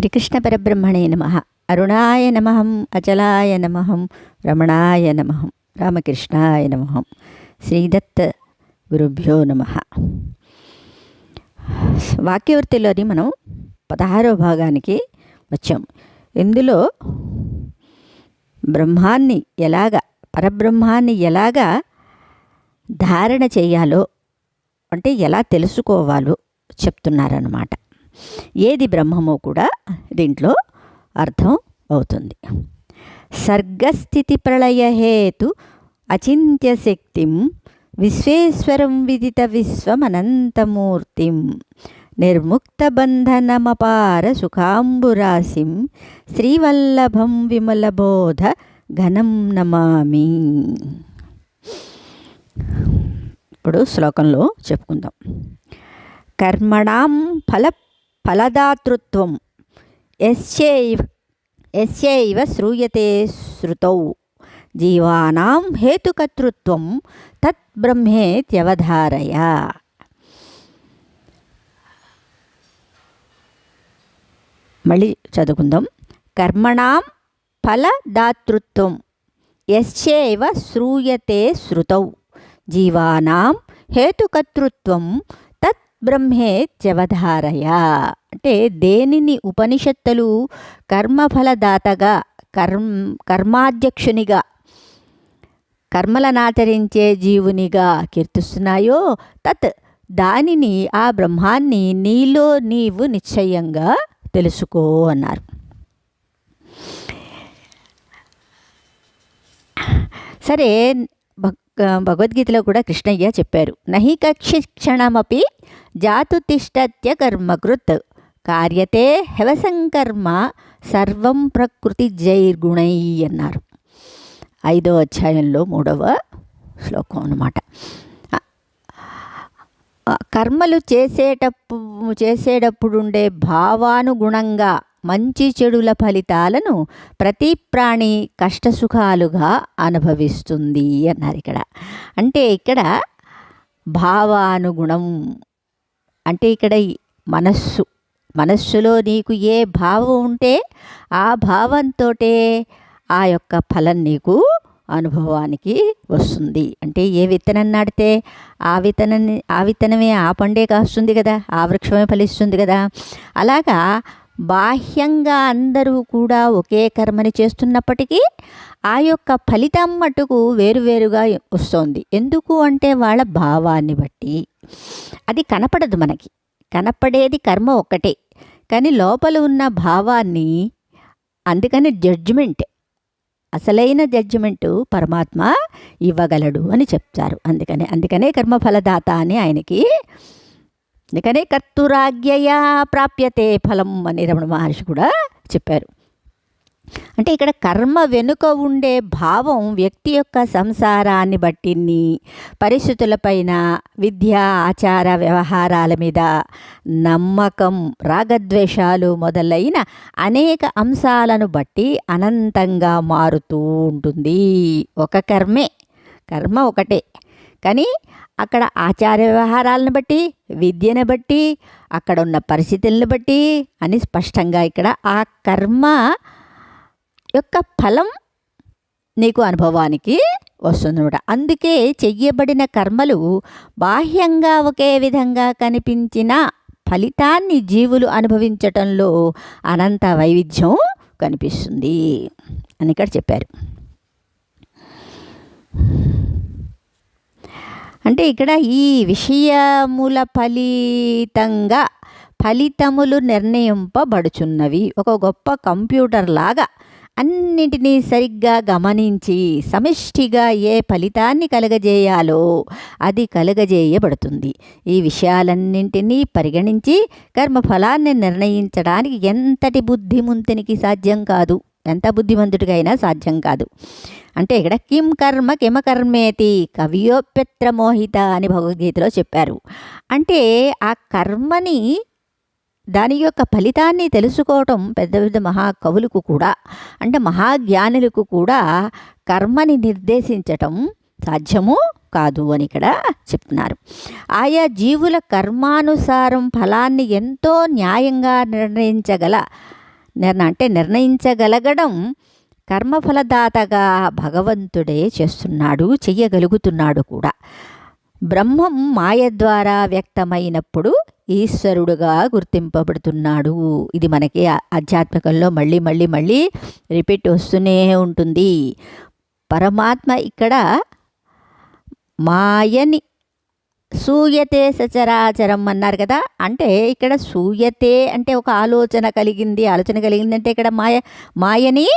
శ్రీకృష్ణ పరబ్రహ్మణే నమ. అరుణాయ నమహం అచలాయ నమహం రమణాయ నమహం రామకృష్ణాయ నమహం శ్రీదత్త గురుభ్యో నమ. వాక్యవృత్తిలోని మనం పదహారవ భాగానికి వచ్చాం. ఇందులో బ్రహ్మాన్ని ఎలాగ పరబ్రహ్మాన్ని ఎలాగా ధారణ చేయాలో అంటే ఎలా తెలుసుకోవాలో చెప్తున్నారన్నమాట. ఏది బ్రహ్మమో కూడా దీంట్లో అర్థం అవుతుంది. సర్గస్థితి ప్రళయహేతు అచింత్య శక్తిం విశ్వేశ్వరం విదిత విశ్వమనంతమూర్తిం నిర్ముక్త బంధనమపార సుఖాంబురాశిం శ్రీవల్లభం విమలబోధ ఘనం నమామి. ఇప్పుడు శ్లోకంలో చెప్పుకుందాం. కర్మణాం ఫల ఫలదాతృత్వం. ఎస్యైవ ఎస్యైవ శ్రూయతే శృతౌ. జీవానాం హేతుకర్తృత్వం తత్ బ్రహ్మేత్యవధారయ మళ్ళీ చదువుకుందాం. కర్మణాం ఫలదాతృత్వం. ఎస్చేవ శ్రూయతే శృతౌ. జీవానాం హేతుకర్తృత్వం బ్రహ్మే బ్రహ్మేత్యవధారయ అంటే దేనిని ఉపనిషత్తులు కర్మఫలదాతగా కర్మ కర్మాధ్యక్షునిగా కర్మలనాచరించే జీవునిగా కీర్తిస్తున్నాయో తత్ దానిని ఆ బ్రహ్మాన్ని నీలో నీవు నిశ్చయంగా తెలుసుకో అన్నారు. సరే భగవద్గీతలో కూడా కృష్ణయ్య చెప్పారు. నహి కక్షిక్షణమపి జాతు తిష్టత్య కర్మకృత్ కార్యతే హెవసంకర్మ సర్వం ప్రకృతి జైర్గుణై అన్నారు ఐదో అధ్యాయంలో మూడవ శ్లోకం అన్నమాట. కర్మలు చేసేటప్పుడు చేసేటప్పుడుండే భావానుగుణంగా మంచి చెడుల ఫలితాలను ప్రతి ప్రాణి కష్టసుఖాలుగా అనుభవిస్తుంది అన్నారు ఇక్కడ. అంటే ఇక్కడ భావానుగుణం అంటే ఇక్కడ మనస్సు మనస్సులో నీకు ఏ భావం ఉంటే ఆ భావంతో ఆ యొక్క ఫలం నీకు అనుభవానికి వస్తుంది. అంటే ఏ విత్తనం నాటితే ఆ విత్తనాన్ని ఆ విత్తనమే ఆ పండే కాస్తుంది కదా ఆ వృక్షమే ఫలిస్తుంది కదా. అలాగా బాహ్యంగా అందరూ కూడా ఒకే కర్మని చేస్తున్నప్పటికీ ఆ యొక్క ఫలితం మటుకు వేరువేరుగా వస్తుంది. ఎందుకు అంటే వాళ్ళ భావాన్ని బట్టి. అది కనపడదు మనకి. కనపడేది కర్మ ఒక్కటే. కానీ లోపల ఉన్న భావాన్ని అందుకని జడ్జిమెంట్ అసలైన జడ్జిమెంటు పరమాత్మ ఇవ్వగలడు అని చెప్తారు. అందుకనే అందుకనే కర్మఫలదాత అని ఆయనకి అందుకనే కర్తురాజ్ఞయా ప్రాప్యతే ఫలం అని రమణ మహర్షి కూడా చెప్పారు. అంటే ఇక్కడ కర్మ వెనుక ఉండే భావం వ్యక్తి యొక్క సంసారాన్ని బట్టిని పరిస్థితులపైన విద్య ఆచార వ్యవహారాల మీద నమ్మకం రాగద్వేషాలు మొదలైన అనేక అంశాలను బట్టి అనంతంగా మారుతూ ఉంటుంది. ఒక కర్మే కర్మ ఒకటే. కానీ అక్కడ ఆచార వ్యవహారాలను బట్టి విద్యను బట్టి అక్కడ ఉన్న పరిస్థితులను బట్టి అని స్పష్టంగా ఇక్కడ ఆ కర్మ యొక్క ఫలం నీకు అనుభవానికి వస్తుందన్నమాట. అందుకే చెయ్యబడిన కర్మలు బాహ్యంగా ఒకే విధంగా కనిపించిన ఫలితాన్ని జీవులు అనుభవించటంలో అనంత వైవిధ్యం కనిపిస్తుంది అని ఇక్కడ చెప్పారు. అంటే ఇక్కడ ఈ విషయముల ఫలితంగా ఫలితములు నిర్ణయింపబడుచున్నవి. ఒక గొప్ప కంప్యూటర్ లాగా అన్నింటినీ సరిగ్గా గమనించి సమిష్టిగా ఏ ఫలితాన్ని కలగజేయాలో అది కలగజేయబడుతుంది. ఈ విషయాలన్నింటినీ పరిగణించి కర్మఫలాన్ని నిర్ణయించడానికి ఎంతటి బుద్ధిముంతునికి సాధ్యం కాదు. ఎంత బుద్ధిమంతుడికైనా సాధ్యం కాదు. అంటే ఇక్కడ కిం కర్మ కిమ కర్మేతి మోహిత అని భగవద్గీతలో చెప్పారు. అంటే ఆ కర్మని దాని యొక్క ఫలితాన్ని తెలుసుకోవటం పెద్ద పెద్ద మహాకవులకు కూడా అంటే మహాజ్ఞానులకు కూడా కర్మని నిర్దేశించటం సాధ్యము కాదు అని ఇక్కడ చెప్తున్నారు. ఆయా జీవుల కర్మానుసారం ఫలాన్ని ఎంతో న్యాయంగా నిర్ణయించగల నిర్ణ అంటే నిర్ణయించగలగడం కర్మఫలదాతగా భగవంతుడే చేస్తున్నాడు చెయ్యగలుగుతున్నాడు కూడా. బ్రహ్మం మాయ ద్వారా వ్యక్తమైనప్పుడు ఈశ్వరుడుగా గుర్తింపబడుతున్నాడు. ఇది మనకి ఆధ్యాత్మికంలో మళ్ళీ మళ్ళీ మళ్ళీ రిపీట్ వస్తూనే ఉంటుంది. పరమాత్మ ఇక్కడ మాయని సూయతే సచరాచరం అన్నారు కదా. అంటే ఇక్కడ సూయతే అంటే ఒక ఆలోచన కలిగింది ఆలోచన కలిగింది అంటే ఇక్కడ మాయ మాయని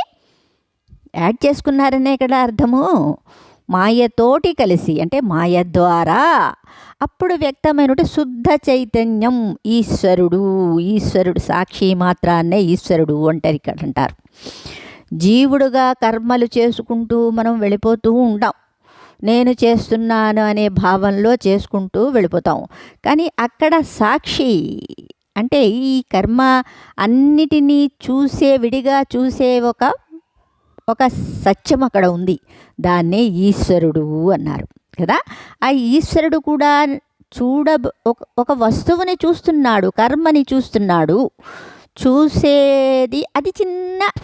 యాడ్ చేసుకున్నారనే ఇక్కడ అర్థము. మాయతోటి కలిసి అంటే మాయ ద్వారా అప్పుడు వ్యక్తమైనటువంటి శుద్ధ చైతన్యం ఈశ్వరుడు ఈశ్వరుడు సాక్షి మాత్రాన్నే ఈశ్వరుడు అంటారు ఇక్కడ అంటారు. జీవుడుగా కర్మలు చేసుకుంటూ మనం వెళ్ళిపోతూ ఉంటాం నేను చేస్తున్నాను అనే భావంలో చేసుకుంటూ వెళ్ళిపోతాం. కానీ అక్కడ సాక్షి అంటే ఈ కర్మ అన్నిటినీ చూసే విడిగా చూసే ఒక ఒక సత్యం అక్కడ ఉంది. దాన్నే ఈశ్వరుడు అన్నారు. కదా? ఆ ఈశ్వరుడు కూడా చూడ ఒక ఒక వస్తువుని చూస్తున్నాడు కర్మని చూస్తున్నాడు. చూసేది అది చిన్న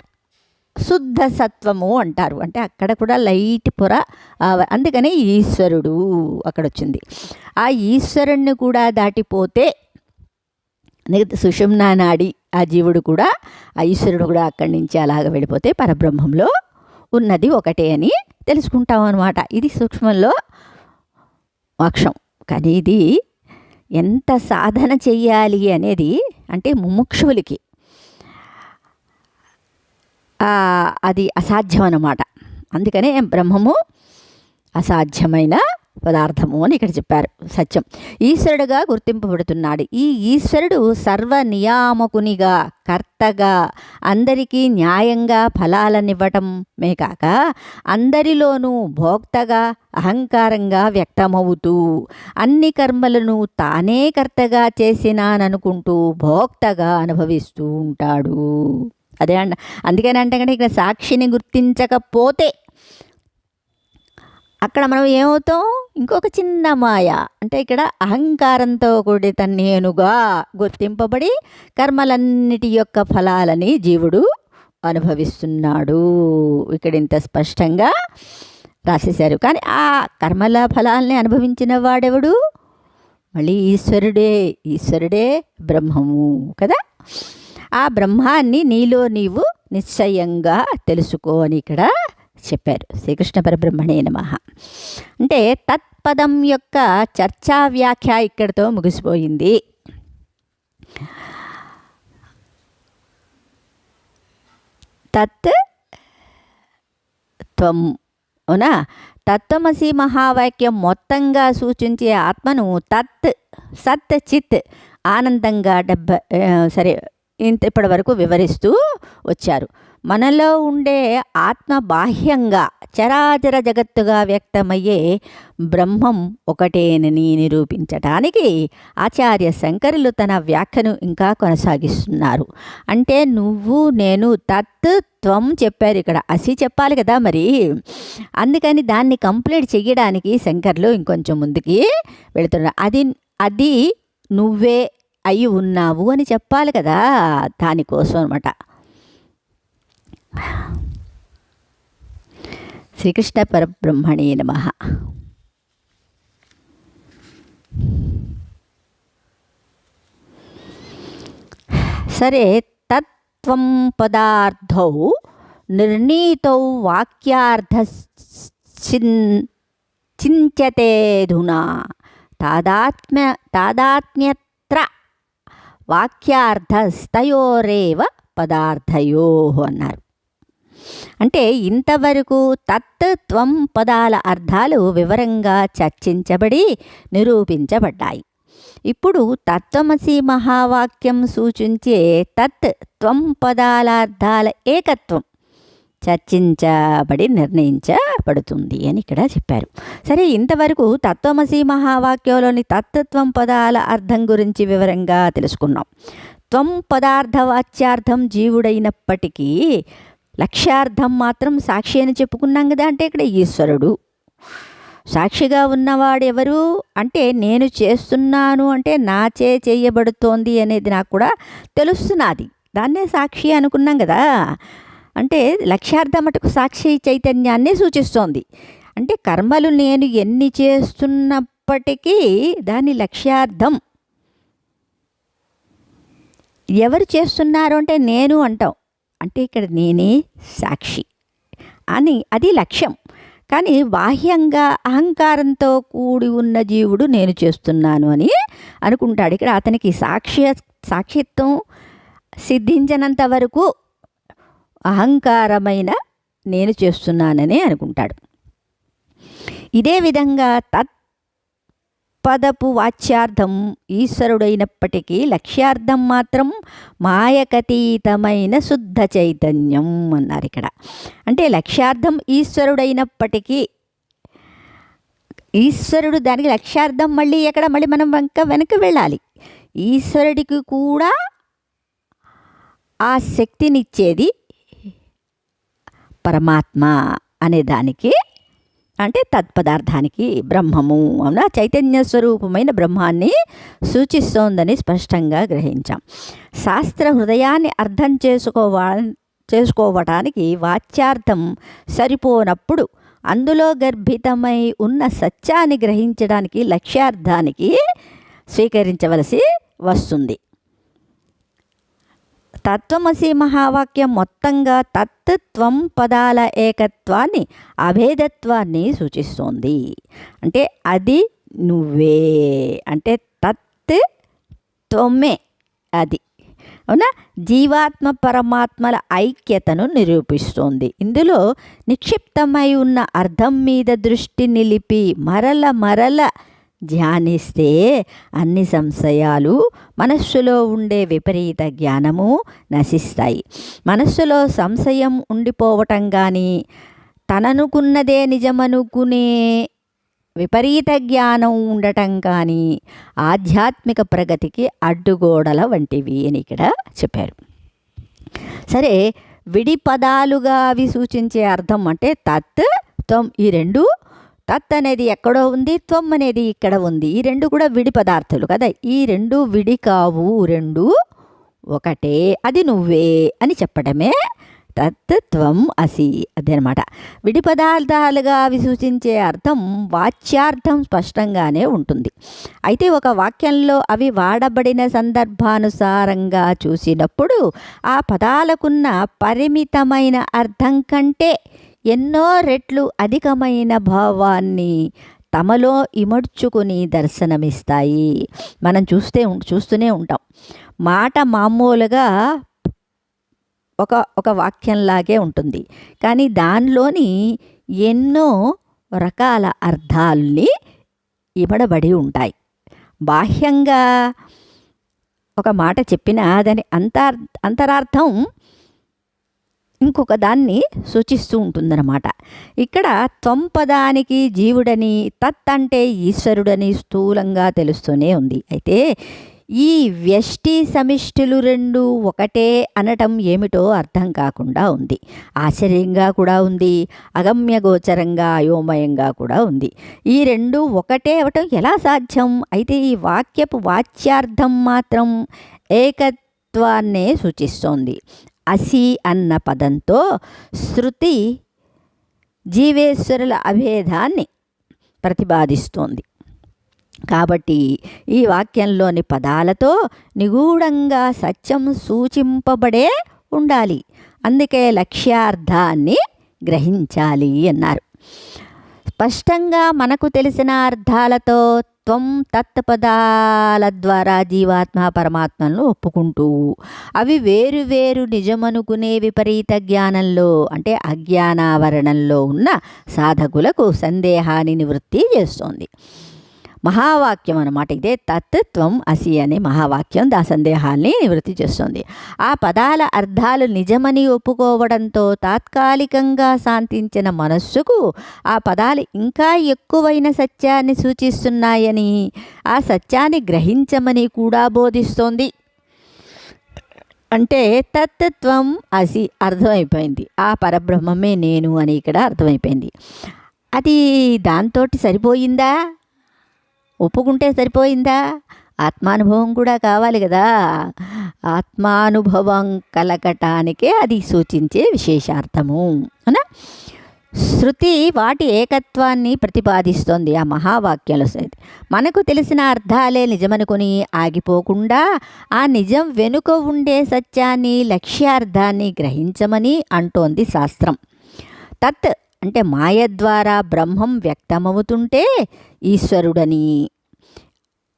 శుద్ధ సత్వము అంటారు. అంటే అక్కడ కూడా లైట్ పొర అందుకనే ఈశ్వరుడు అక్కడ వచ్చింది ఆ ఈశ్వరుణ్ణి కూడా దాటిపోతే సుషుమ్నా నాడి ఆ జీవుడు కూడా ఆ ఈశ్వరుడు కూడా అక్కడి నుంచి అలాగ వెళ్ళిపోతే పరబ్రహ్మంలో ఉన్నది ఒకటే అని తెలుసుకుంటాం అనమాట ఇది సూక్ష్మంలో మోక్షం. కానీ ఇది ఎంత సాధన చెయ్యాలి అనేది అంటే ముముక్షువులకి అది అసాధ్యం అన్నమాట అందుకనే బ్రహ్మము అసాధ్యమైన పదార్థము అని ఇక్కడ చెప్పారు. సత్యం. ఈశ్వరుడుగా గుర్తింపబడుతున్నాడు. ఈ ఈశ్వరుడు సర్వ నియామకునిగా కర్తగా అందరికీ న్యాయంగా ఫలాలనివ్వటమే కాక అందరిలోనూ భోక్తగా అహంకారంగా వ్యక్తమవుతూ అన్ని కర్మలను తానే కర్తగా చేసినాననుకుంటూ భోక్తగా అనుభవిస్తూ ఉంటాడు. అదే అంట. అందుకని అంటే ఇక్కడ సాక్షిని గుర్తించకపోతే అక్కడ మనం ఏమవుతాం? ఇంకొక చిన్న మాయ. అంటే ఇక్కడ అహంకారంతో కూడిత నేనుగా గుర్తింపబడి కర్మలన్నిటి యొక్క ఫలాలని జీవుడు అనుభవిస్తున్నాడు. ఇక్కడ ఇంత స్పష్టంగా రాసేశారు. కానీ ఆ కర్మల ఫలాల్ని అనుభవించిన వాడెవడు? మళ్ళీ ఈశ్వరుడే. ఈశ్వరుడే బ్రహ్మము కదా? ఆ బ్రహ్మాన్ని నీలో నీవు నిశ్చయంగా తెలుసుకో అని ఇక్కడ చెప్పారు. శ్రీకృష్ణ పరబ్రహ్మణే నమ. అంటే తత్పదం యొక్క చర్చా వ్యాఖ్య ఇక్కడితో ముగిసిపోయింది. తత్ త్వం అవునా? తత్వమసి మహావాక్యం మొత్తంగా సూచించే ఆత్మను తత్ సత్ చిత్ ఆనందంగా డెబ్బ సరే ఇంత ఇప్పటి వరకు వివరిస్తూ వచ్చారు. మనలో ఉండే ఆత్మ బాహ్యంగా చరాచర జగత్తుగా వ్యక్తమయ్యే బ్రహ్మం ఒకటేనని నిరూపించటానికి ఆచార్య శంకరులు తన వ్యాఖ్యను ఇంకా కొనసాగిస్తున్నారు. అంటే నువ్వు నేను తత్ త్వం చెప్పారు ఇక్కడ. అసి చెప్పాలి కదా మరి. అందుకని దాన్ని కంప్లీట్ చేయడానికి శంకర్లు ఇంకొంచెం ముందుకి వెళుతున్నారు. అది అది నువ్వే అయి ఉన్నావు అని చెప్పాలి కదా దానికోసం అనమాట శ్రీకృష్ణ పరబ్రహ్మణే నమ. సరే తత్వం పదార్థౌ నిర్ణీతౌ వాక్యార్థ చింత్యతేధునా తాదాత్మ్య తాదాత్మ్య వాక్యార్థస్తయోరేవ పదార్థయో అన్నారు. అంటే ఇంతవరకు తత్వం పదాల అర్థాలు వివరంగా చర్చించబడి నిరూపించబడ్డాయి. ఇప్పుడు తత్వమసి మహావాక్యం సూచించే తత్ త్వం పదాల అర్థాల ఏకత్వం చర్చించబడి నిర్ణయించబడుతుంది అని ఇక్కడ చెప్పారు. సరే ఇంతవరకు తత్వమసి మహావాక్యంలోని తత్వత్వం పదాల అర్థం గురించి వివరంగా తెలుసుకున్నాం. త్వం పదార్థవాచ్యార్థం జీవుడైనప్పటికీ లక్ష్యార్థం మాత్రం సాక్షి అని చెప్పుకున్నాం కదా అంటే ఇక్కడ ఈశ్వరుడు. సాక్షిగా ఉన్నవాడు ఎవరు అంటే నేను చేస్తున్నాను అంటే నాచే చేయబడుతోంది అనేది నాకు కూడా తెలుస్తున్నది. దాన్నే సాక్షి అనుకున్నాం కదా. అంటే లక్ష్యార్థం మటుకు సాక్షి చైతన్యాన్ని సూచిస్తోంది. అంటే కర్మలు నేను ఎన్ని చేస్తున్నప్పటికీ దాని లక్ష్యార్థం. ఎవరు చేస్తున్నారు అంటే నేను అంటాం. అంటే ఇక్కడ నేనే సాక్షి అని అది లక్ష్యం. కానీ బాహ్యంగా అహంకారంతో కూడి ఉన్న జీవుడు నేను చేస్తున్నాను అని అనుకుంటాడు. ఇక్కడ అతనికి సాక్ష్య సాక్షిత్వం సిద్ధించినంత వరకు అహంకారమైన నేను చేస్తున్నానని అనుకుంటాడు. ఇదే విధంగా తత్ పదపు వాచ్యార్థం ఈశ్వరుడైనప్పటికీ లక్ష్యార్థం మాత్రం మాయకతీతమైన శుద్ధ చైతన్యం అన్నారు ఇక్కడ. అంటే లక్ష్యార్థం ఈశ్వరుడైనప్పటికీ ఈశ్వరుడు దానికి లక్ష్యార్థం మళ్ళీ ఎక్కడ? మళ్ళీ మనం వెనక వెనక వెళ్ళాలి. ఈశ్వరుడికి కూడా ఆ శక్తినిచ్చేది పరమాత్మ అనే దానికి అంటే తత్పదార్థానికి బ్రహ్మము అవునా? చైతన్య స్వరూపమైన బ్రహ్మాన్ని సూచిస్తోందని స్పష్టంగా గ్రహించాం. శాస్త్ర హృదయాన్ని అర్థం చేసుకోవా చేసుకోవటానికి వాచ్యార్థం సరిపోనప్పుడు అందులో గర్భితమై ఉన్న సత్యాన్ని గ్రహించడానికి లక్ష్యార్థానికి స్వీకరించవలసి వస్తుంది. తత్వమసి మహావాక్యం మొత్తంగా తత్వం పదాల ఏకత్వాన్ని అభేదత్వాన్ని సూచిస్తోంది. అంటే అది నువ్వే. అంటే తత్ త్వమే అది. అవునా? జీవాత్మ పరమాత్మల ఐక్యతను నిరూపిస్తోంది. ఇందులో నిక్షిప్తమై ఉన్న అర్థం మీద దృష్టి నిలిపి మరల మరల ధ్యానిస్తే అన్ని సంశయాలు మనస్సులో ఉండే విపరీత జ్ఞానము నశిస్తాయి. మనస్సులో సంశయం ఉండిపోవటం కానీ తననుకున్నదే నిజమనుకునే విపరీత జ్ఞానం ఉండటం కానీ ఆధ్యాత్మిక ప్రగతికి అడ్డుగోడల వంటివి అని ఇక్కడ చెప్పారు. సరే విడి పదాలుగా అవి సూచించే అర్థం అంటే తత్ త్వం ఈ రెండు తత్ అనేది ఎక్కడో ఉంది త్వం అనేది ఇక్కడ ఉంది. ఈ రెండు కూడా విడి పదార్థాలు కదా. ఈ రెండు విడి కావు రెండు ఒకటే అది నువ్వే అని చెప్పడమే. తత్వం అసి అదనమాట. విడి పదార్థాలుగా అవి సూచించే అర్థం వాచ్యార్థం స్పష్టంగానే ఉంటుంది. అయితే ఒక వాక్యంలో అవి వాడబడిన సందర్భానుసారంగా చూసినప్పుడు ఆ పదాలకున్న పరిమితమైన అర్థం కంటే ఎన్నో రెట్లు అధికమైన భావాన్ని తమలో ఇమడ్చుకుని దర్శనమిస్తాయి. మనం చూస్తే చూస్తూనే ఉంటాం. మాట మామూలుగా ఒక ఒక వాక్యంలాగే ఉంటుంది. కానీ దానిలోని ఎన్నో రకాల అర్థాల్ని ఇమడబడి ఉంటాయి. బాహ్యంగా ఒక మాట చెప్పినా దాని అంతర్ అంతరార్థం ఇంకొక దాన్ని సూచిస్తూ ఉంటుందన్నమాట. ఇక్కడ తొంపదానికి జీవుడని తత్ అంటే ఈశ్వరుడని స్థూలంగా తెలుస్తూనే ఉంది. అయితే ఈ వ్యష్టి సమిష్టిలు రెండు ఒకటే అనటం ఏమిటో అర్థం కాకుండా ఉంది. ఆశ్చర్యంగా కూడా ఉంది. అగమ్యగోచరంగా అయోమయంగా కూడా ఉంది. ఈ రెండు ఒకటే అవటం ఎలా సాధ్యం? అయితే ఈ వాక్యపు వాచ్యార్థం మాత్రం ఏకత్వాన్నే సూచిస్తోంది. అసి అన్న పదంతో శృతి జీవేశ్వరుల అభేదాన్ని ప్రతిపాదిస్తోంది. కాబట్టి ఈ వాక్యంలోని పదాలతో నిగూఢంగా సత్యం సూచింపబడే ఉండాలి. అందుకే లక్ష్యార్థాన్ని గ్రహించాలి అన్నారు. స్పష్టంగా మనకు తెలిసిన అర్థాలతో త్వం తత్పదాల ద్వారా జీవాత్మ పరమాత్మలను ఒప్పుకుంటూ అవి వేరు వేరు నిజమనుకునే విపరీత జ్ఞానంలో అంటే అజ్ఞానావరణంలో ఉన్న సాధకులకు సందేహాన్ని నివృత్తి చేస్తోంది. మహావాక్యం అనమాట ఇదే. తత్వం అసి అనే మహావాక్యం దా సందేహాల్ని నివృత్తి చేస్తుంది. ఆ పదాల అర్థాలు నిజమని ఒప్పుకోవడంతో తాత్కాలికంగా శాంతించిన మనస్సుకు ఆ పదాలు ఇంకా ఎక్కువైన సత్యాన్ని సూచిస్తున్నాయని ఆ సత్యాన్ని గ్రహించమని కూడా బోధిస్తోంది. అంటే తత్వం అసి అర్థమైపోయింది. ఆ పరబ్రహ్మమే నేను అని ఇక్కడ అర్థమైపోయింది. అది దాంతో సరిపోయిందా? ఒప్పుకుంటే సరిపోయిందా? ఆత్మానుభవం కూడా కావాలి కదా. ఆత్మానుభవం కలగటానికే అది సూచించే విశేషార్థము అనా శృతి వాటి ఏకత్వాన్ని ప్రతిపాదిస్తోంది ఆ మహావాక్యాలు సైతం. మనకు తెలిసిన అర్థాలే నిజమనుకుని ఆగిపోకుండా ఆ నిజం వెనుక ఉండే సత్యాన్ని లక్ష్యార్థాన్ని గ్రహించమని అంటోంది శాస్త్రం. తత్ అంటే మాయ ద్వారా బ్రహ్మం వ్యక్తమవుతుంటే ఈశ్వరుడని.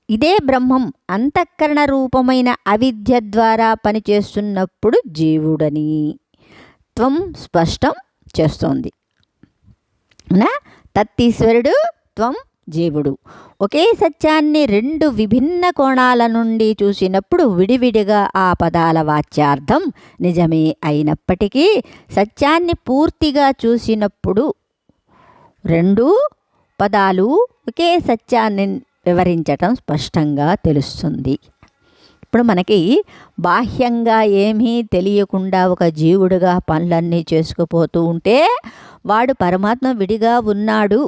ఇదే బ్రహ్మం అంతఃకరణ రూపమైన అవిద్య ద్వారా పనిచేస్తున్నప్పుడు జీవుడని. త్వం స్పష్టం చేస్తోంది. అవునా? తత్తీశ్వరుడు త్వం జీవుడు. ఒకే సత్యాన్ని రెండు విభిన్న కోణాల నుండి చూసినప్పుడు విడివిడిగా ఆ పదాల వాచ్యార్థం నిజమే అయినప్పటికీ సత్యాన్ని పూర్తిగా చూసినప్పుడు రెండు పదాలు ఒకే సత్యాన్ని వివరించటం స్పష్టంగా తెలుస్తుంది. ఇప్పుడు మనకి బాహ్యంగా ఏమీ తెలియకుండా ఒక జీవుడుగా పనులన్నీ చేసుకుపోతూ ఉంటే వాడు పరమాత్మ విడిగా ఉన్నాడు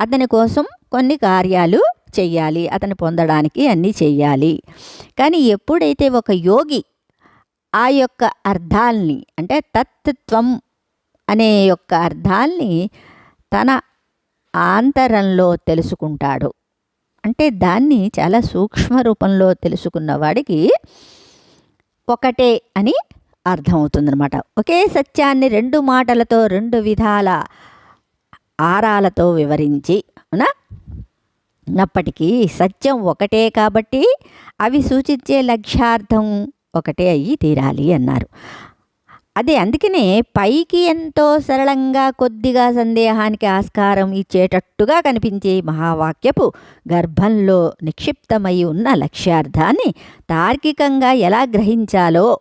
అతని కోసం కొన్ని కార్యాలు చెయ్యాలి అతను పొందడానికి అన్నీ చెయ్యాలి. కానీ ఎప్పుడైతే ఒక యోగి ఆ యొక్క అర్థాల్ని అంటే తత్వం అనే యొక్క అర్థాల్ని తన ఆంతరంలో తెలుసుకుంటాడు అంటే దాన్ని చాలా సూక్ష్మ రూపంలో తెలుసుకున్న వాడికి ఒకటే అని అర్థమవుతుందనమాట ఒకే సత్యాన్ని రెండు మాటలతో రెండు విధాల ఆరాలతో వివరించి అవునా? ఉన్నప్పటికీ సత్యం ఒకటే కాబట్టి అవి సూచించే లక్ష్యార్థం ఒకటే అయ్యి తీరాలి అన్నారు. అదే అందుకనే పైకి ఎంతో సరళంగా కొద్దిగా సందేహానికి ఆస్కారం ఇచ్చేటట్టుగా కనిపించే మహావాక్యపు గర్భంలో నిక్షిప్తమై ఉన్న లక్ష్యార్థాన్ని తార్కికంగా ఎలా గ్రహించాలో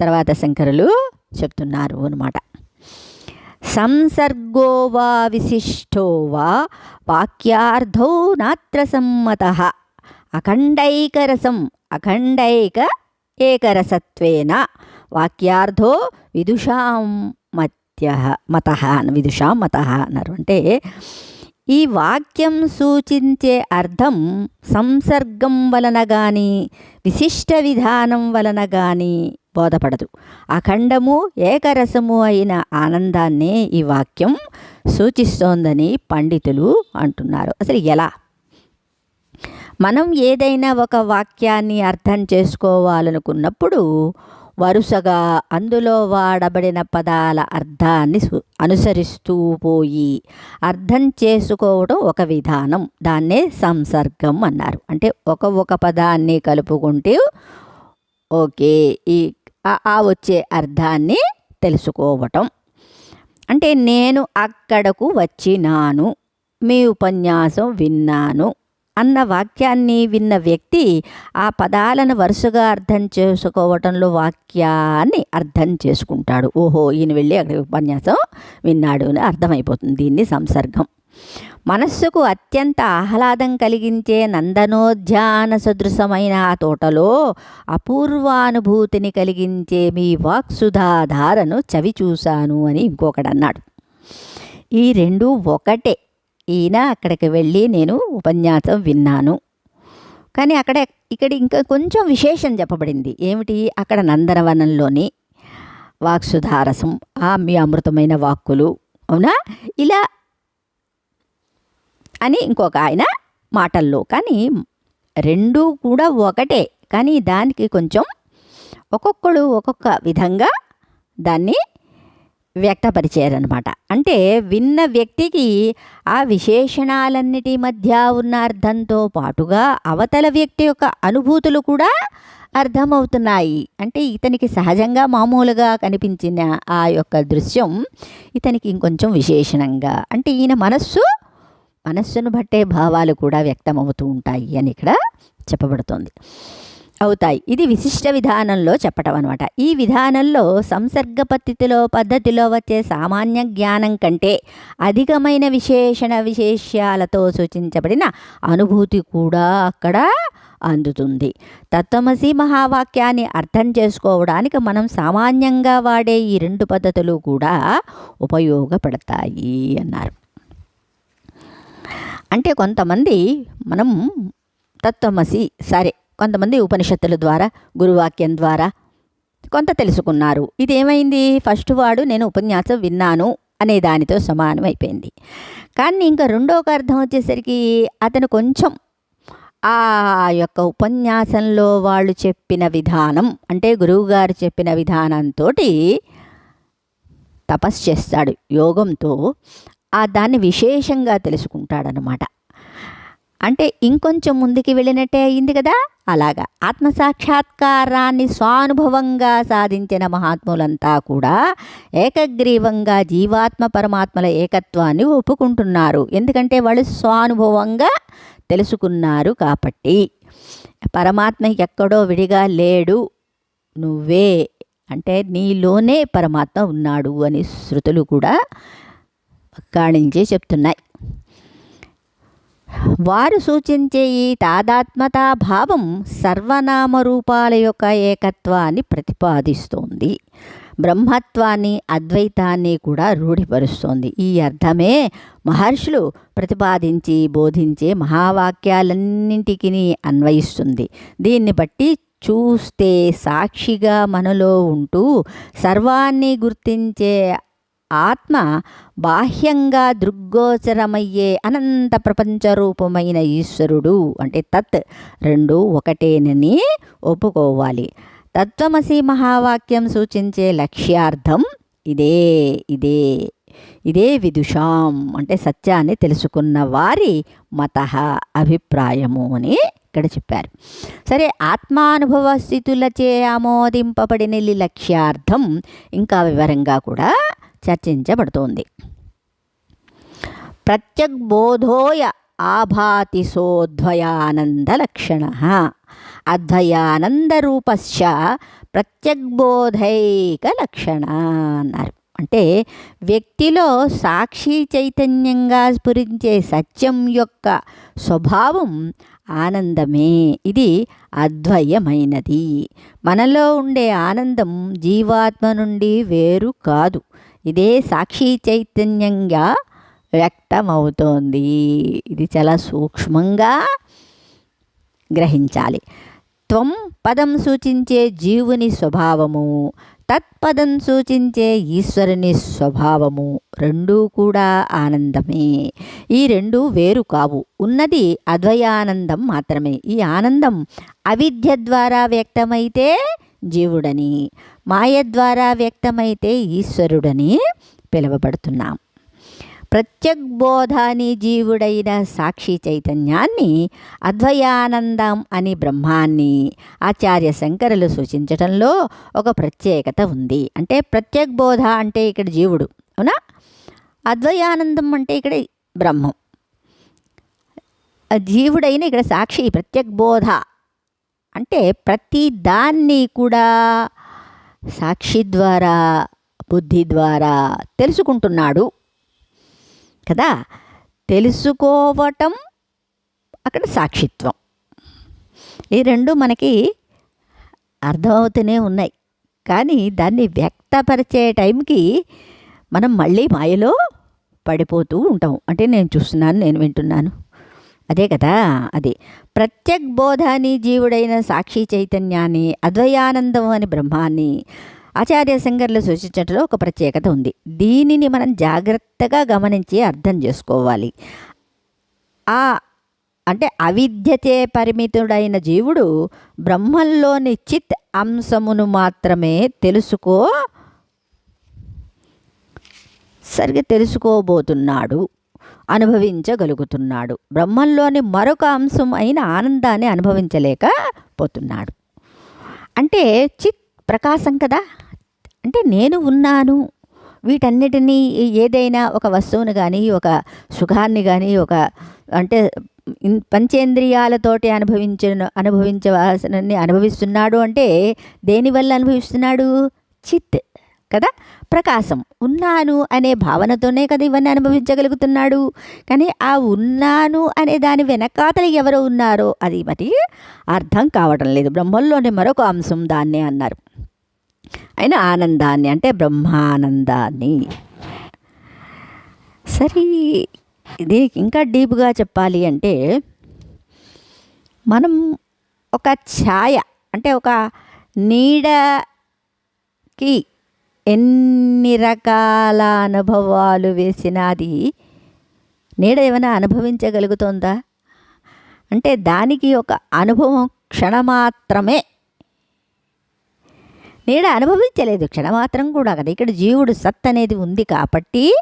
తర్వాత శంకరులు చెప్తున్నారు అనమాట సంసర్గో వా విశిష్టో వా వాక్యార్థో నాత్ర సమ్మత అఖండైకరసం అఖండైక ఏకరసత్వేన. వాక్యార్థో విదుషాం మత్య మత విదుషాం మత అన్నారు. అంటే ఈ వాక్యం సూచించే అర్థం సంసర్గం వలన కానీ విశిష్ట విధానం వలన కానీ బోధపడదు. అఖండము ఏకరసము అయిన ఆనందాన్నే ఈ వాక్యం సూచిస్తోందని పండితులు అంటున్నారు. అసలు ఎలా? మనం ఏదైనా ఒక వాక్యాన్ని అర్థం చేసుకోవాలనుకున్నప్పుడు వరుసగా అందులో వాడబడిన పదాల అర్థాన్ని అనుసరిస్తూ పోయి అర్థం చేసుకోవడం ఒక విధానం. దాన్నే సంసర్గం అన్నారు. అంటే ఒక ఒక పదాన్ని కలుపుకుంటే ఓకే ఈ ఆ వచ్చే అర్థాన్ని తెలుసుకోవటం. అంటే నేను అక్కడకు వచ్చినాను మీ ఉపన్యాసం విన్నాను అన్న వాక్యాన్ని విన్న వ్యక్తి ఆ పదాలను వరుసగా అర్థం చేసుకోవటంలో వాక్యాన్ని అర్థం చేసుకుంటాడు. ఓహో ఈయన వెళ్ళి అక్కడ ఉపన్యాసం విన్నాడు అని అర్థమైపోతుంది. దీన్ని సంసర్గం. మనస్సుకు అత్యంత ఆహ్లాదం కలిగించే నందనోధ్యాన సదృశమైన ఆ తోటలో అపూర్వానుభూతిని కలిగించే మీ వాక్సుధాధారను చవి చూశాను అని ఇంకొకడు అన్నాడు ఈ రెండు ఒకటే. ఈయన అక్కడికి వెళ్ళి నేను ఉపన్యాసం విన్నాను. కానీ అక్కడ ఇక్కడ ఇంకా కొంచెం విశేషం చెప్పబడింది. ఏమిటి? అక్కడ నందనవనంలోని వాక్సుధారసం ఆ మీ అమృతమైన వాక్కులు. అవునా? ఇలా అని ఇంకొక ఆయన మాటల్లో. కానీ రెండూ కూడా ఒకటే. కానీ దానికి కొంచెం ఒక్కొక్కడు ఒక్కొక్క విధంగా దాన్ని వ్యక్తపరిచారనమాట అంటే విన్న వ్యక్తికి ఆ విశేషణాలన్నిటి మధ్య ఉన్న అర్థంతో పాటుగా అవతల వ్యక్తి యొక్క అనుభూతులు కూడా అర్థమవుతున్నాయి. అంటే ఇతనికి సహజంగా మామూలుగా కనిపించిన ఆ యొక్క దృశ్యం ఇతనికి ఇంకొంచెం విశేషణంగా. అంటే ఈయన మనస్సు మనస్సును బట్టే భావాలు కూడా వ్యక్తమవుతూ ఉంటాయి అని ఇక్కడ చెప్పబడుతోంది. అవుతాయి. ఇది విశిష్ట విధానంలో చెప్పటం అనమాట ఈ విధానంలో సంసర్గ పద్ధతిలో పద్ధతిలో వచ్చే సామాన్య జ్ఞానం కంటే అధికమైన విశేషణ విశేషాలతో సూచించబడిన అనుభూతి కూడా అక్కడ అందుతుంది. తత్వమసి మహావాక్యాన్ని అర్థం చేసుకోవడానికి మనం సామాన్యంగా వాడే ఈ రెండు పద్ధతులు కూడా ఉపయోగపడతాయి అన్నారు. అంటే కొంతమంది మనం తత్వమసి సరే కొంతమంది ఉపనిషత్తుల ద్వారా గురువాక్యం ద్వారా కొంత తెలుసుకున్నారు. ఇదేమైంది? ఫస్ట్ వాడు నేను ఉపన్యాసం విన్నాను అనే దానితో సమానం అయిపోయింది కానీ ఇంకా రెండోక అర్థం వచ్చేసరికి అతను కొంచెం ఆ యొక్క ఉపన్యాసంలో వాళ్ళు చెప్పిన విధానం అంటే గురువుగారు చెప్పిన విధానంతో తపస్సు చేస్తాడు యోగంతో. ఆ దాన్ని విశేషంగా తెలుసుకుంటాడనమాట అంటే ఇంకొంచెం ముందుకి వెళ్ళినట్టే అయింది కదా? అలాగా. ఆత్మసాక్షాత్కారాన్ని స్వానుభవంగా సాధించిన మహాత్ములంతా కూడా ఏకగ్రీవంగా జీవాత్మ పరమాత్మల ఏకత్వాన్ని ఒప్పుకుంటున్నారు. ఎందుకంటే వాళ్ళు స్వానుభవంగా తెలుసుకున్నారు కాబట్టి. పరమాత్మ ఎక్కడో విడిగా లేడు. నువ్వే అంటే నీలోనే పరమాత్మ ఉన్నాడు అని శృతులు కూడా నుంచే చెప్తున్నాయి. వారు సూచించే ఈ తాదాత్మతా భావం సర్వనామ రూపాల యొక్క ఏకత్వాన్ని ప్రతిపాదిస్తోంది. బ్రహ్మత్వాన్ని అద్వైతాన్ని కూడా రూఢిపరుస్తోంది. ఈ అర్థమే మహర్షులు ప్రతిపాదించి బోధించే మహావాక్యాలన్నింటికి అన్వయిస్తుంది. దీన్ని బట్టి చూస్తే సాక్షిగా మనలో ఉంటూ సర్వాన్ని గుర్తించే ఆత్మ బాహ్యంగా దృగ్గోచరమయ్యే అనంత ప్రపంచ రూపమైన ఈశ్వరుడు. అంటే తత్ రెండు ఒకటేనని ఒప్పుకోవాలి. తత్వమసి మహావాక్యం సూచించే లక్ష్యార్థం ఇదే ఇదే ఇదే విదుషాం. అంటే సత్యాన్ని తెలుసుకున్న వారి మత అభిప్రాయము అని ఇక్కడ చెప్పారు. సరే ఆత్మానుభవ స్థితులచే ఆమోదింపబడిన లక్ష్యార్థం. ఇంకా వివరంగా కూడా చర్చించబడుతోంది. ప్రత్యగ్బోధోయ ఆభాతి సోద్వయానందలక్షణ అద్వయానందరూపశ్చ ప్రత్యగ్బోధైక లక్షణ అన్నారు. అంటే వ్యక్తిలో సాక్షి చైతన్యంగా స్ఫురించే సత్యం యొక్క స్వభావం ఆనందమే. ఇది అద్వయమైనది మనలో ఉండే ఆనందం జీవాత్మ నుండి వేరు కాదు. ఇదే సాక్షి చైతన్యంగా వ్యక్తమవుతోంది. ఇది చాలా సూక్ష్మంగా గ్రహించాలి. త్వం పదం సూచించే జీవుని స్వభావము తత్పదం సూచించే ఈశ్వరుని స్వభావము రెండూ కూడా ఆనందమే. ఈ రెండు వేరు కావు. ఉన్నది అద్వయానందం మాత్రమే. ఈ ఆనందం అవిద్య ద్వారా వ్యక్తమైతే జీవుడని మాయ ద్వారా వ్యక్తమైతే ఈశ్వరుడని పిలువబడుతున్నాం. ప్రత్యగ్బోధాని జీవుడైన సాక్షి చైతన్యాన్ని అద్వయానందం అని బ్రహ్మాన్ని ఆచార్య శంకరులు సూచించటంలో ఒక ప్రత్యేకత ఉంది. అంటే ప్రత్యగ్బోధ అంటే ఇక్కడ జీవుడు అవునా? అద్వయానందం అంటే ఇక్కడ బ్రహ్మం. జీవుడైన ఇక్కడ సాక్షి ప్రత్యగ్బోధ అంటే ప్రతి దాన్ని కూడా సాక్షి ద్వారా బుద్ధి ద్వారా తెలుసుకుంటున్నాడు. కదా? తెలుసుకోవటం అక్కడ సాక్షిత్వం. ఈ రెండు మనకి అర్థమవుతూనే ఉన్నాయి. కానీ దాన్ని వ్యక్తపరిచే టైంకి మనం మళ్ళీ మాయలో పడిపోతూ ఉంటాం. అంటే నేను చూస్తున్నాను నేను వింటున్నాను. అదే కదా అది. ప్రత్యక్ బోధాని జీవుడైన సాక్షి చైతన్యాన్ని అద్వయానందం అని బ్రహ్మాన్ని ఆచార్య శంకర్లు సూచించడంలో ఒక ప్రత్యేకత ఉంది. దీనిని మనం జాగ్రత్తగా గమనించి అర్థం చేసుకోవాలి. ఆ అంటే అవిద్యచే పరిమితుడైన జీవుడు బ్రహ్మంలోని చిత్ అంశమును మాత్రమే తెలుసుకో సరిగ్గా తెలుసుకోబోతున్నాడు. అనుభవించగలుగుతున్నాడు. బ్రహ్మంలోని మరొక అంశం అయిన ఆనందాన్ని అనుభవించలేకపోతున్నాడు అంటే చిత్ ప్రకాశం కదా? అంటే నేను ఉన్నాను. వీటన్నిటినీ ఏదైనా ఒక వస్తువును కానీ ఒక సుఖాన్ని కానీ ఒక అంటే పంచేంద్రియాలతోటి అనుభవించిన అనుభవించవలసిన అనుభవిస్తున్నాడు అంటే దేనివల్ల అనుభవిస్తున్నాడు? చిత్. కదా? ప్రకాశం. ఉన్నాను అనే భావనతోనే కదా ఇవన్నీ అనుభవించగలుగుతున్నాడు. కానీ ఆ ఉన్నాను అనే దాని వెనకాతలు ఎవరు ఉన్నారో అది మరి అర్థం కావటం లేదు. బ్రహ్మల్లోనే మరొక అంశం దాన్నే అన్నారు. అయినా ఆనందాన్ని అంటే బ్రహ్మానందాన్ని. సరే ఇది ఇంకా డీప్గా చెప్పాలి అంటే మనం ఒక ఛాయ అంటే ఒక నీడకి ఎన్ని రకాల అనుభవాలు వేసినాది? నీడ ఏమైనా అనుభవించగలుగుతుందా? అంటే దానికి ఒక అనుభవం క్షణమాత్రమే. నీడ అనుభవించలేదు క్షణమాత్రం కూడా కదా. ఇక్కడ జీవుడు సత్ అనేది ఉంది కాబట్టి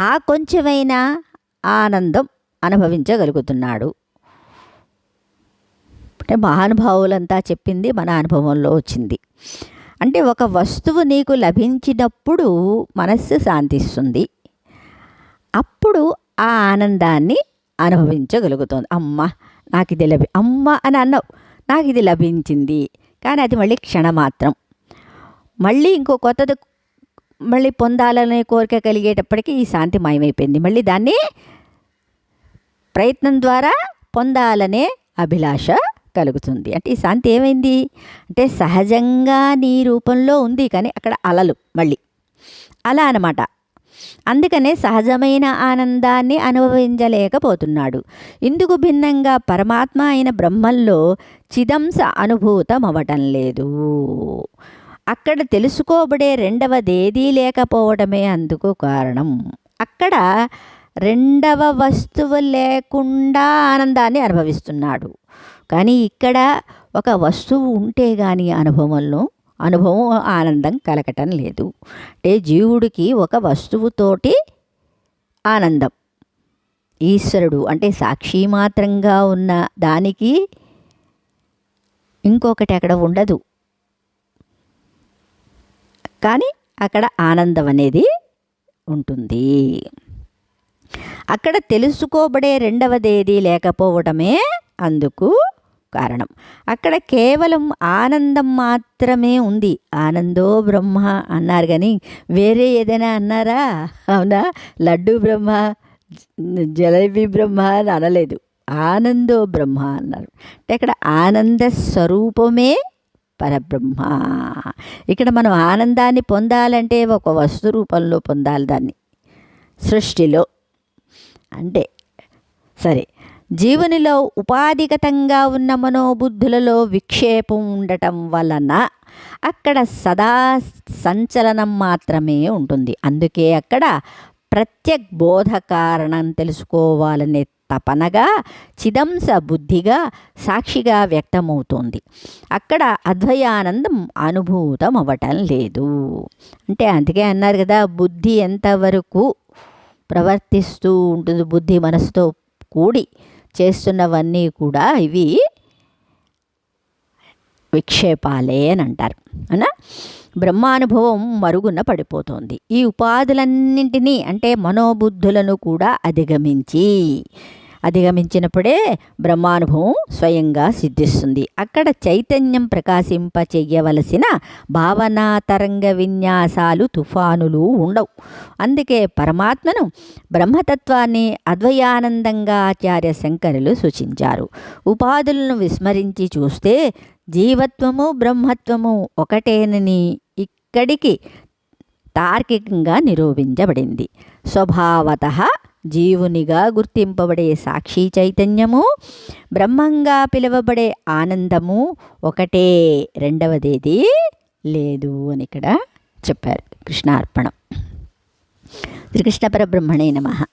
ఆ కొంచెమైన ఆనందం అనుభవించగలుగుతున్నాడు. అంటే మహానుభావులంతా చెప్పింది మన అనుభవంలో వచ్చింది. అంటే ఒక వస్తువు నీకు లభించినప్పుడు మనస్సు శాంతిస్తుంది. అప్పుడు ఆ ఆనందాన్ని అనుభవించగలుగుతుంది. అమ్మ నాకు ఇది లభి అమ్మ అని అన్నావు. నాకు ఇది లభించింది. కానీ అది మళ్ళీ క్షణమాత్రం. మళ్ళీ ఇంకో కొత్తది మళ్ళీ పొందాలనే కోరిక కలిగేటప్పటికీ ఈ శాంతి మాయమైపోయింది. మళ్ళీ దాన్ని ప్రయత్నం ద్వారా పొందాలనే అభిలాష కలుగుతుంది. అంటే ఈ శాంతి ఏమైంది? అంటే సహజంగా నీ రూపంలో ఉంది కానీ అక్కడ అలలు మళ్ళీ. అలా అనమాట అందుకనే సహజమైన ఆనందాన్ని అనుభవించలేకపోతున్నాడు. ఇందుకు భిన్నంగా పరమాత్మ అయిన బ్రహ్మంలో చిదంశ అనుభూతం అవ్వటం లేదు. అక్కడ తెలుసుకోబడే రెండవదేదీ లేకపోవడమే అందుకు కారణం. అక్కడ రెండవ వస్తువు లేకుండా ఆనందాన్ని అనుభవిస్తున్నాడు. కానీ ఇక్కడ ఒక వస్తువు ఉంటే కానీ అనుభవంలో అనుభవం ఆనందం కలగటం లేదు. అంటే జీవుడికి ఒక వస్తువుతోటి ఆనందం. ఈశ్వరుడు అంటే సాక్షి మాత్రంగా ఉన్న దానికి ఇంకొకటి అక్కడ ఉండదు. కానీ అక్కడ ఆనందం అనేది ఉంటుంది. అక్కడ తెలుసుకోబడే రెండవదేది లేకపోవడమే అందుకు కారణం. అక్కడ కేవలం ఆనందం మాత్రమే ఉంది. ఆనందో బ్రహ్మ అన్నారు కానీ వేరే ఏదైనా అన్నారా? అవునా? లడ్డు బ్రహ్మ జలేబీ బ్రహ్మ అని అనలేదు. ఆనందో బ్రహ్మ అన్నారు. అంటే ఇక్కడ ఆనంద స్వరూపమే పరబ్రహ్మ. ఇక్కడ మనం ఆనందాన్ని పొందాలంటే ఒక వస్తు రూపంలో పొందాలి దాన్ని. సృష్టిలో. అంటే సరే. జీవునిలో ఉపాధిగతంగా ఉన్న మనోబుద్ధులలో విక్షేపం ఉండటం వలన అక్కడ సదా సంచలనం మాత్రమే ఉంటుంది. అందుకే అక్కడ ప్రత్యక్ బోధ కారణం తెలుసుకోవాలనే తపనగా చిదంస బుద్ధిగా సాక్షిగా వ్యక్తమవుతోంది. అక్కడ అద్వయానందం అనుభూతం అవ్వటం లేదు. అంటే అందుకే అన్నారు కదా బుద్ధి ఎంతవరకు ప్రవర్తిస్తూ ఉంటుంది బుద్ధి మనసుతో కూడి చేస్తున్నవన్నీ కూడా ఇవి విక్షేపాలే అని అంటారు. అనా బ్రహ్మానుభవం మరుగున పడిపోతుంది. ఈ ఉపాధులన్నింటినీ అంటే మనోబుద్ధులను కూడా అధిగమించి అధిగమించినప్పుడే బ్రహ్మానుభవం స్వయంగా సిద్ధిస్తుంది. అక్కడ చైతన్యం ప్రకాశింప చెయ్యవలసిన భావనా తరంగ విన్యాసాలు తుఫానులు ఉండవు. అందుకే పరమాత్మను బ్రహ్మతత్వాన్ని అద్వయానందంగా ఆచార్య శంకరులు సూచించారు. ఉపాధులను విస్మరించి చూస్తే జీవత్వము బ్రహ్మత్వము ఒకటేనని ఇక్కడికి తార్కికంగా నిరూపించబడింది. స్వభావత జీవునిగా గుర్తింపబడే సాక్షి చైతన్యము బ్రహ్మంగా పిలువబడే ఆనందము ఒకటే. రెండవదేది లేదు అని ఇక్కడ చెప్పారు. కృష్ణార్పణం. శ్రీకృష్ణ పరబ్రహ్మణే నమ.